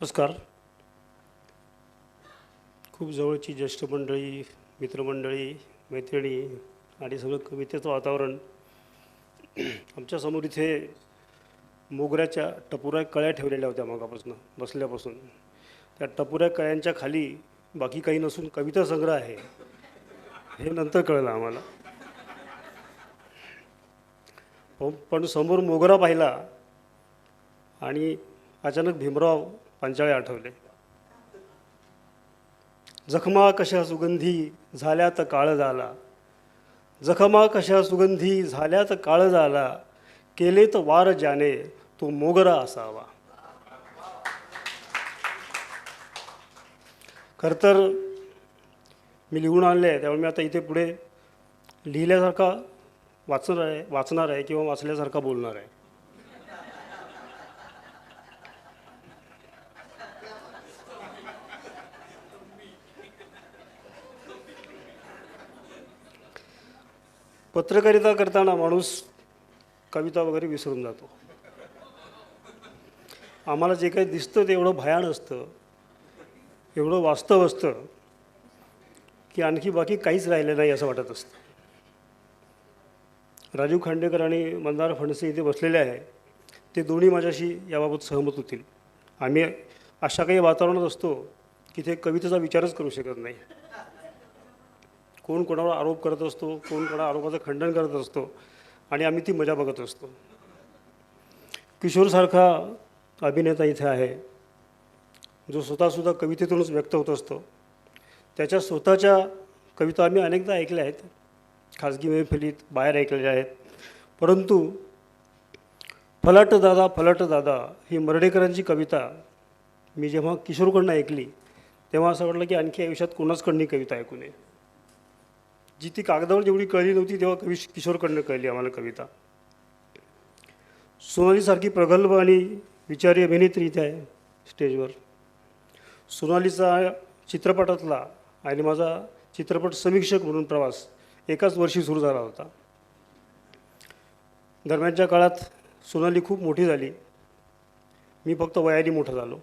नमस्कार. खूप जवळची ज्येष्ठ मंडळी मित्रमंडळी मैत्रिणी आणि सगळं कवितेचं वातावरण. आमच्यासमोर इथे मोगऱ्याच्या टपुऱ्या कळ्या ठेवलेल्या होत्या मगापासून बसल्यापासून. त्या टपुऱ्या कळ्यांच्या खाली बाकी काही नसून कविता संग्रह आहे. हे नंतर कळलं आम्हाला. पण- पण समोर मोगरा पाहिला आणि अचानक भीमराव पांचाळे आठवले. जखमा कशा सुगंधी झाल्या तर काळ झाला जखमा कशा सुगंधी झाल्या तर काळ झाला केले तर वार ज्याने तो मोगरा असावा. खरंतर मी लिहून आणले आहे त्यामुळे मी आता इथे पुढे लिहिल्यासारखा वाचणार आहे वाचणार आहे किंवा वाचल्यासारखा बोलणार आहे. पत्रकारिता करताना माणूस कविता वगैरे विसरून जातो. आम्हाला जे काही दिसतं ते एवढं भयान असतं एवढं वास्तव असतं की आणखी बाकी काहीच राहिलं नाही असं वाटत असतं. राजीव खांडेकर आणि मंदार फणसे इथे बसलेले आहे ते दोन्ही माझ्याशी याबाबत सहमत होतील. आम्ही अशा काही वातावरणात असतो की ते कवितेचा विचारच करू शकत नाही. कोण कोणावर आरोप करत असतो कोण कोणा आरोपाचं खंडन करत असतो आणि आम्ही ती मजा बघत असतो. किशोरसारखा अभिनेता इथे आहे जो स्वतःसुद्धा कवितेतूनच व्यक्त होत असतो. त्याच्या स्वतःच्या कविता आम्ही अनेकदा ऐकल्या आहेत खाजगी मैफिलीत बाहेर ऐकलेल्या आहेत. परंतु फलाट दादा फलाट दादा ही मर्डेकरांची कविता मी जेव्हा किशोरकडनं ऐकली तेव्हा असं वाटलं की आणखी आयुष्यात कोणाचकडनी कविता ऐकू नये. जी ती कागदावर जेवढी कळली नव्हती तेव्हा कवी किशोरकडनं कळली आम्हाला कविता. सोनालीसारखी प्रगल्भ आणि विचारी अभिनेत्री इथे आहे स्टेजवर. सोनालीचा चित्रपटातला आणि माझा चित्रपट समीक्षक म्हणून प्रवास एकाच वर्षी सुरू झाला होता. दरम्यानच्या काळात सोनाली खूप मोठी झाली. मी फक्त वयाने मोठा झालो.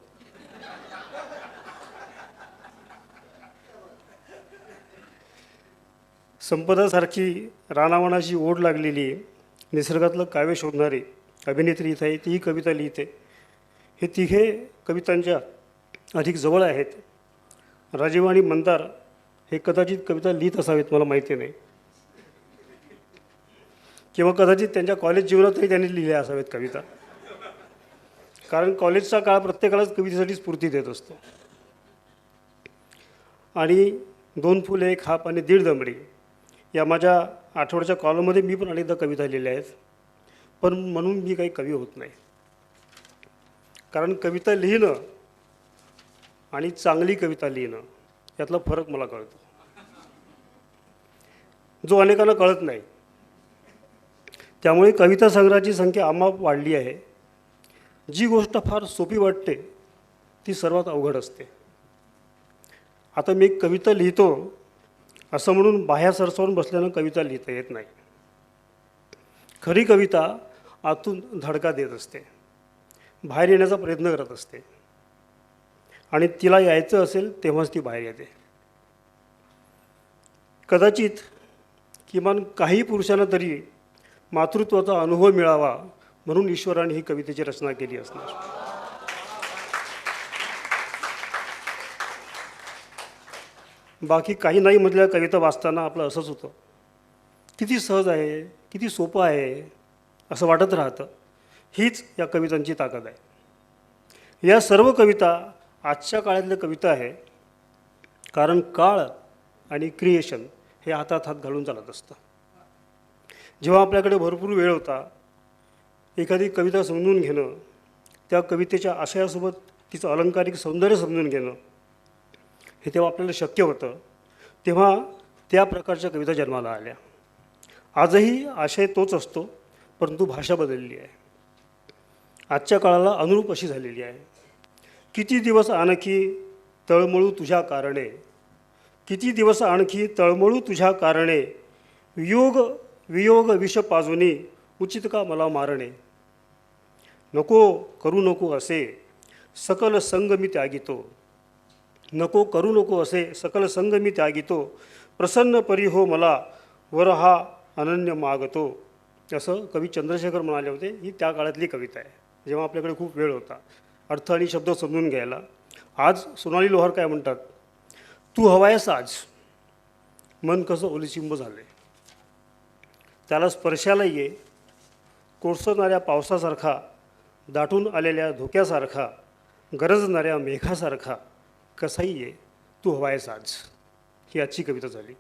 संपदासारखी रानावनाची ओढ लागलेली निसर्गातलं काव्य शोधणारी अभिनेत्री इथं आहे तीही कविता लिहिते. हे तिघे कवितांच्या अधिक जवळ आहेत. राजीव आणि मंदार हे कदाचित कविता लिहित असावेत मला माहिती नाही. किंवा कदाचित त्यांच्या कॉलेज जीवनातही त्यांनी लिहिल्या असावेत कविता. कारण कॉलेजचा काळ प्रत्येकालाच कवितेसाठी स्फूर्ती देत असतो. आणि दोन फुले एक हाप आणि दीड दमडी. या माझ्या आठवड्याच्या कॉलममध्ये मी पण अनेकदा कविता लिहिल्या आहेत. पण म्हणून मी काही कवी होत नाही. कारण कविता लिहिणं आणि चांगली कविता लिहिणं यातला फरक मला कळतो. जो अनेकांना कळत नाही. त्यामुळे कविता संग्रहाची संख्या आमाप वाढली आहे. जी गोष्ट फार सोपी वाटते ती सर्वात अवघड असते. आता मी एक कविता लिहितो. असं म्हणून बाह्या सरसावून बसल्यानं कविता लिहिता येत नाही. खरी कविता आतून धडका देत असते. बाहेर येण्याचा प्रयत्न करत असते. आणि तिला यायचं असेल तेव्हाच ती बाहेर येते. कदाचित किमान काही पुरुषांना तरी मातृत्वाचा अनुभव मिळावा म्हणून ईश्वराने ही कवितेची रचना केली असणार. बाकी काही नाही म्हटल्या कविता वाचताना आपलं असंच होतं. किती सहज आहे किती सोपं आहे असं वाटत राहतं. हीच या कवितांची ताकद आहे. या सर्व कविता आजच्या काळातल्या कविता आहे. कारण काळ आणि क्रिएशन हे हातात हात घालून चालत असतं. जेव्हा आपल्याकडे भरपूर वेळ होता एखादी कविता समजून घेणं त्या कवितेच्या आशयासोबत तिचं अलंकारिक सौंदर्य समजून घेणं हे तेव्हा आपल्याला शक्य होतं. तेव्हा त्या प्रकारच्या कविता जन्माला आल्या. आजही आशय तोच असतो परंतु भाषा बदलली आहे. आजच्या काळाला अनुरूप अशी झालेली आहे. किती दिवस आणखी तळमळू तुझ्या कारणे? किती दिवस आणखी तळमळू तुझ्या कारणे? वियोग वियोग विष पाजुनी उचित का मला मारणे? नको करू नको असे सकल संग मी त्यागितो. नको करू नको असे सकल संग मी त्यागितो. प्रसन्न परी हो मला वर हा अनन्य मागतो. असं कवी चंद्रशेखर म्हणाले होते. ही त्या काळातली कविता आहे. जेव्हा आपल्याकडे खूप वेळ होता. अर्थ आणि शब्द समजून घ्यायला. आज सोनाली लोहार काय म्हणतात? तू हवायस आज. मन कसं ओलिचिंब झाले त्याला स्पर्शाला ये. कोसळणाऱ्या पावसासारखा दाटून आलेल्या धोक्यासारखा गरजणाऱ्या मेघासारखा. कसाही ये तू हवायस आज ही आजची कविता झाली.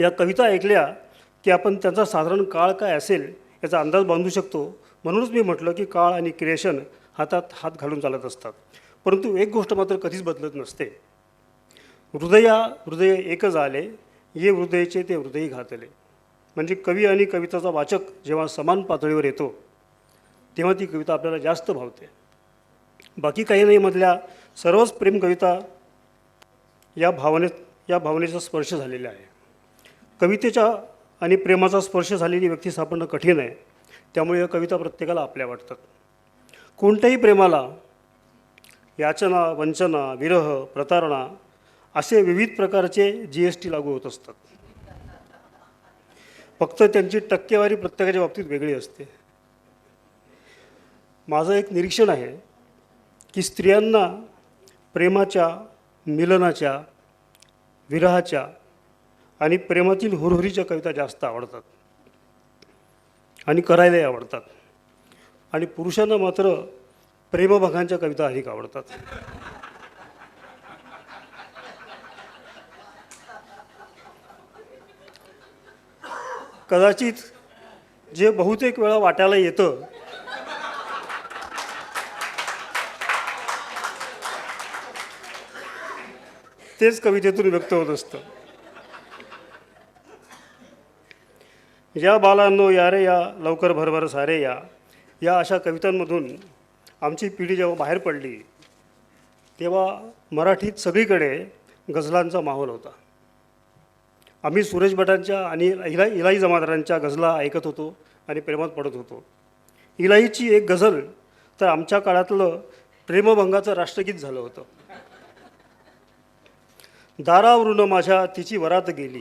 या कविता ऐकल्या की आपण त्यांचा साधारण काळ काय असेल याचा अंदाज बांधू शकतो. म्हणूनच मी म्हटलं की काळ आणि क्रिएशन हातात हात घालून चालत असतात. परंतु एक गोष्ट मात्र कधीच बदलत नसते. हृदया हृदय एकच आले ये हृदयचे ते हृदय घातले. म्हणजे कवी आणि कविताचा वाचक जेव्हा समान पातळीवर येतो तेव्हा ती कविता आपल्याला जास्त भावते. बाकी काही नाही मधल्या सर्वच प्रेम कविता या भावनेत या भावनेचा स्पर्श झालेला आहे. कवितेच्या आणि प्रेमाचा स्पर्श झालेली व्यक्ती सापडणं कठीण आहे. त्यामुळे या कविता प्रत्येकाला आपल्या वाटतात. कोणत्याही प्रेमाला याचना वंचना विरह प्रतारणा असे विविध प्रकारचे जी एस टी लागू होत असतात. फक्त त्यांची टक्केवारी प्रत्येकाच्या बाबतीत वेगळी असते. माझं एक निरीक्षण आहे की स्त्रियांना प्रेमाच्या मिलनाच्या विरहाच्या आणि प्रेमातील हुरहुरीच्या कविता जास्त आवडतात. आणि करायलाही आवडतात. आणि पुरुषांना मात्र प्रेमभगांच्या कविता अधिक आवडतात. कदाचित जे बहुतेक वेळा वाटायला येतं तेच कवितेतून व्यक्त होत असतं. या बालांनो या रे या लवकर भरभर सारे या. या अशा कवितांमधून आमची पिढी जेव्हा बाहेर पडली तेव्हा मराठीत सगळीकडे गझलांचा माहोल होता. आम्ही सुरेश भटांच्या आणि इला इलाई जमादारांच्या गझला ऐकत होतो आणि प्रेमात पडत होतो. इलाईची एक गझल तर आमच्या काळातलं प्रेमभंगाचं राष्ट्रगीत झालं होतं. दारावरून माझ्या तिची वरात गेली.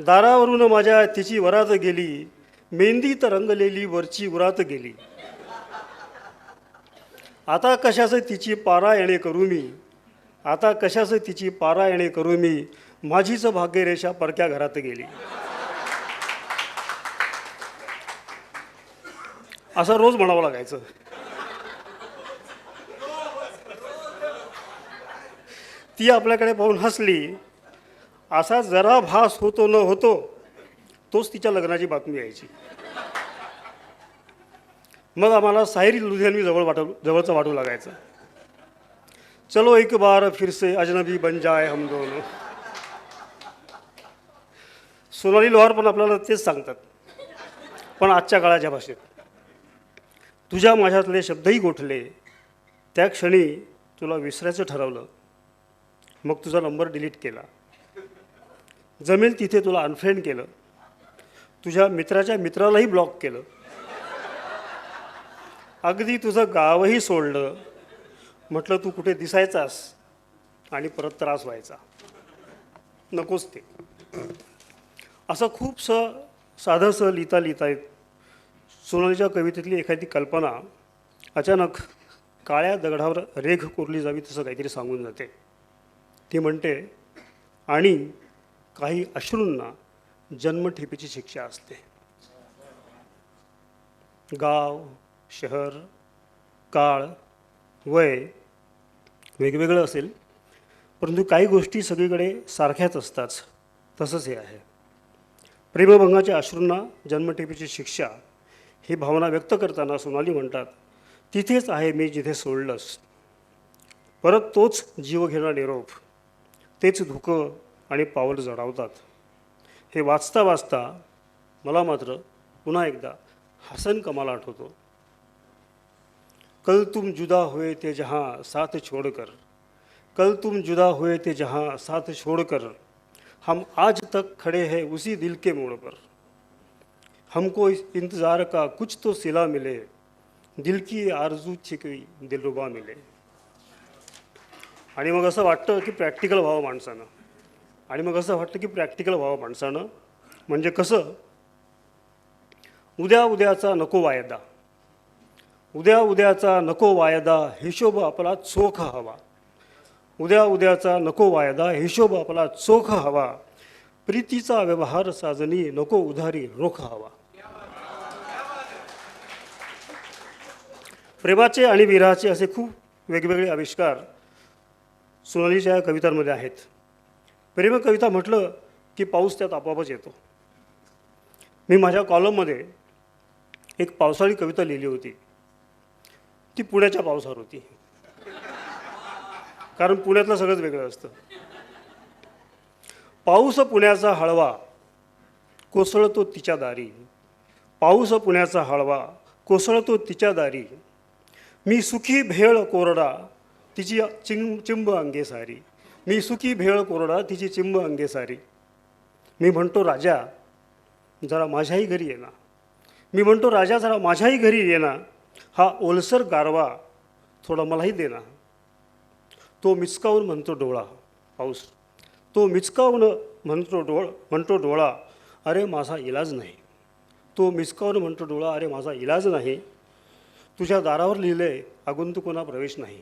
दारावरून माझ्या तिची वरात गेली मेहंदीत रंगलेली वरची उरात गेली. आता कशाचं तिची पारायणे करू मी? आता कशाचं तिची पारायणे करू मी? माझीच भाग्यरेषा परक्या घरात गेली. असं रोज म्हणावं लागायचं. ती आपल्याकडे पाहून हसली असा जरा भास होतो न होतो तोच तिच्या लग्नाची बातमी यायची. मग आम्हाला सायरी लुधियानवी जवळ वाटू जवळचं वाटू लागायचं. चलो एक बार फिर से अजनबी बन जाय हम दोनों. सोनाली लोहार पण आपल्याला तेच सांगतात पण आजच्या काळाच्या भाषेत. तुझ्या माझ्यातले शब्दही गोठले त्या क्षणी तुला विसरायचं ठरवलं. मग तुझा नंबर डिलीट केला. जमेल तिथे तुला अनफ्रेंड केलं. तुझ्या मित्राच्या मित्रालाही ब्लॉक केलं. अगदी तुझं गावही सोडलं. म्हटलं तू कुठे दिसायचास आणि परत त्रास व्हायचा. नकोच ते. असं खूपसं साधंसं लिहिता लिहिता येत सोनालीच्या कवितेतली एखादी कल्पना अचानक काळ्या दगडावर रेघ कोरली जावी तसं काहीतरी सांगून जाते. ती म्हणते आणि काही अश्रूंना जन्मठेपेची शिक्षा असते. गाव शहर काळ वय वेगवेगळं असेल परंतु काही गोष्टी सगळीकडे सारख्याच असतात. तसंच हे आहे. प्रेमभंगाच्या अश्रूंना जन्मठेपेची शिक्षा ही भावना व्यक्त करताना सोनाली म्हणतात तिथेच आहे मी जिथे सोडलंस. परत तोच जीव घेणार निरोप तेच धुकं आणि पावल जडावतात. हे वाचता वाचता मला मात्र पुन्हा एकदा हसन कमाल आठवतो. कल तुम जुदा हुए ते जहाँ साथ छोड़कर कल तुम जुदा हुए ते जहाँ साथ छोड़कर हम आज तक खड़े हैं उसी दिल के मोड़ पर। हमको इस इंतज़ार का कुछ तो सिला मिले दिल की आरजू छिकवी दिलरुबा मिले। आणि मग असं वाटतं की प्रॅक्टिकल व्हावं माणसानं. आणि मग असं वाटतं की प्रॅक्टिकल व्हावं माणसानं. म्हणजे कसं? उद्या उद्याचा नको वायदा. उद्या उद्याचा नको वायदा हिशोब आपला चोख हवा. उद्या उद्याचा नको वायदा हिशोब आपला चोख हवा. प्रीतीचा व्यवहार साजनी नको उधारी रोख हवा. प्रेमाचे आणि विरहाचे असे खूप वेगवेगळे आविष्कार सोनालीच्या या कवितांमध्ये आहेत. प्रेम कविता म्हटलं की पाऊस त्यात आपोआपच येतो. मी माझ्या कॉलममध्ये एक पावसाळी कविता लिहिली होती. ती पुण्याच्या पावसावर होती. कारण पुण्यातलं सगळंच वेगळं असतं. पाऊस पुण्याचा हळवा कोसळतो तिच्या दारी. पाऊस पुण्याचा हळवा कोसळतो तिच्या दारी. मी सुखी भेळ कोरडा तिची चिंग चिंब अंगे सारी. मी सुखी भेळ कोरडा तिची चिंब अंगे सारी. मी म्हणतो राजा जरा माझ्याही घरी ये ना. मी म्हणतो राजा जरा माझ्याही घरी ये ना. हा ओलसर गारवा थोडा मलाही दे ना. तो मिचकावून म्हणतो डोळा पाऊस. तो मिचकावून म्हणतो डोळ म्हणतो डोळा अरे माझा इलाज नाही. तो मिचकावून म्हणतो डोळा अरे माझा इलाज नाही. तुझ्या दारावर लिहिलंय आगंतुकोना प्रवेश नाही.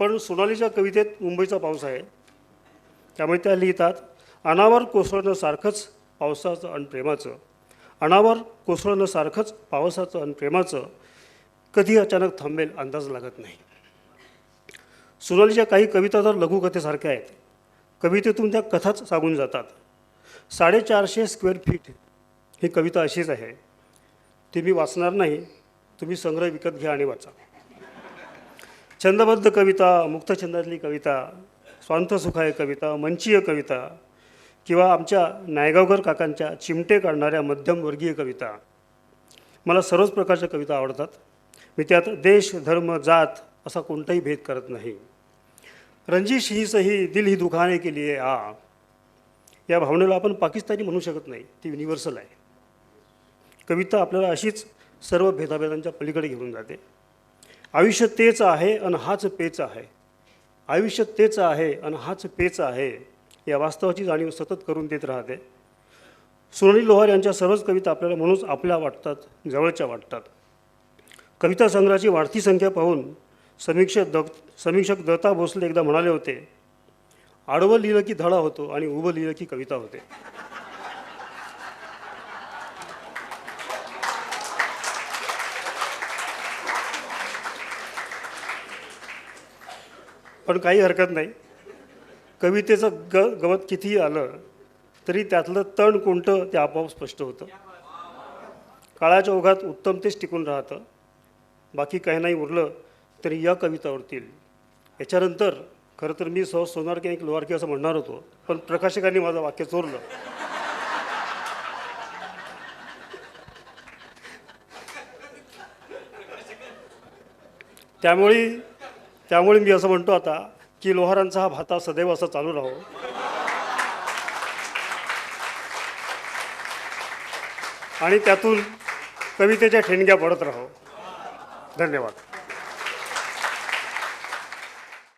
पण सोनालीच्या कवितेत मुंबईचा पाऊस आहे. त्यामुळे त्या लिहितात अनावर कोसळणं सारखंच पावसाचं आणि प्रेमाचं. अनावर कोसळणं सारखंच पावसाचं आणि प्रेमाचं. कधी अचानक थांबेल अंदाज लागत नाही. सोनालीच्या काही कविता तर लघुकथेसारख्या आहेत. कवितेतून त्या कथाच सांगून जातात. साडेचारशे स्क्वेअर फीट ही कविता अशीच आहे. ती मी वाचणार नाही. तुम्ही संग्रह विकत घ्या आणि वाचा. छंदबद्ध कविता मुक्तछंदातली कविता स्वांतसुखाय कविता मंचीय कविता किंवा आमच्या नायगावकर काकांच्या चिमटे काढणाऱ्या मध्यमवर्गीय कविता. मला सर्वच प्रकारच्या कविता आवडतात. मी त्यात देश धर्म जात असा कोणताही भेद करत नाही. रंजिश ही सही दिल ही दुखाने के लिए आ. या भावनेला आपण पाकिस्तानी म्हणू शकत नाही. ती युनिव्हर्सल आहे. कविता आपल्याला अशीच सर्व भेदाभेदांच्या पलीकडे घेऊन जाते. आयुष्य तेच आहे आणि हाच पेच आहे. आयुष्य तेच आहे आणि हाच पेच आहे या वास्तवाची जाणीव सतत करून देत राहते. सोनाली लोहार यांच्या सर्वच कविता आपल्याला म्हणूनच आपल्या वाटतात जवळच्या वाटतात. कविता संग्रहाची वाढती संख्या पाहून समीक्षक द समीक्षक दत्ता भोसले एकदा म्हणाले होते आडवं लिहिलं की धडा होतो आणि उभं लिहिलं की कविता होते. पण काही हरकत नाही. कवितेचं ग गवत कितीही आलं तरी त्यातलं तण कोणतं ते आपोआप स्पष्ट होतं. काळाच्या ओघात उत्तम तेच टिकून राहतं. बाकी काही नाही उरलं तरी या कविता उरतील. याच्यानंतर खरं तर मी सहज सोनार की एक लोहार की असं म्हणणार होतो पण प्रकाशकांनी माझं वाक्य चोरलं. त्यामुळे त्यामुळे मी असं म्हणतो आता की लोहारांचा हा भाता सदैव असा चालू राहो. आणि त्यातून कवितेच्या ठेणग्या पडत राहो. धन्यवाद.